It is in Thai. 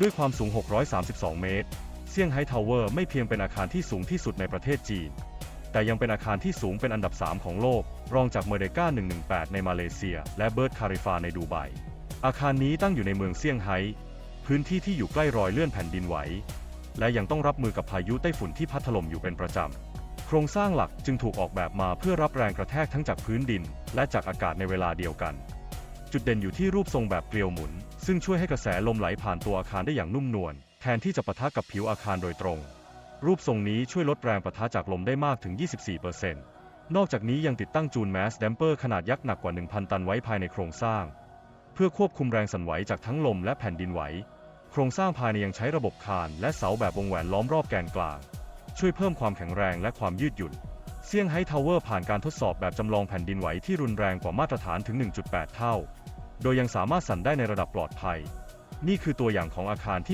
ด้วยความสูง 632 เมตร เซี่ยงไฮ้ทาวเวอร์ไม่เพียงเป็นอาคารที่สูงที่สุดในประเทศจีน แต่ยังเป็นอาคารที่สูงเป็นอันดับ 3 ของโลก รองจากเมเดกา118 ในมาเลเซีย และเบิร์ดคาริฟาในดูไบ อาคารนี้ตั้งอยู่ในเมืองเซี่ยงไฮ้ พื้นที่ที่อยู่ใกล้รอยเลื่อนแผ่นดินไหว และยังต้องรับมือกับพายุไต้ฝุ่นที่พัดถล่มอยู่เป็นประจำ โครงสร้างหลักจึงถูกออกแบบมาเพื่อรับแรงกระแทกทั้งจากพื้นดิน และจากอากาศในเวลาเดียวกัน จุดเด่นอยู่ที่รูปทรงแบบเกลียวหมุน ซึ่งช่วยให้กระแสลมไหลผ่านตัวอาคารได้อย่างนุ่มนวลแทนที่จะปะทะกับผิวอาคารโดยตรง รูปทรงนี้ช่วยลดแรงปะทะจากลมได้มากถึง 24%นอกจากนี้ยังติดตั้งจูนแมสแดมเปอร์ขนาดยักษ์หนักกว่า 1,000 ตันไว้ภายในโครงสร้าง เพื่อควบคุมแรงสั่นไหวจากทั้งลมและแผ่นดินไหว โครงสร้างภายในยังใช้ระบบคานและเสาแบบวงแหวนล้อมรอบแกนกลาง ช่วยเพิ่มความแข็งแรงและความยืดหยุ่นเซี่ยงไฮ้ทาวเวอร์ผ่านการทดสอบแบบจำลองแผ่นดินไหวที่รุนแรงกว่ามาตรฐานถึง 1.8 เท่า โดยยังสามารถสั่นได้ในระดับปลอดภัย นี่คือตัวอย่างของอาคารที่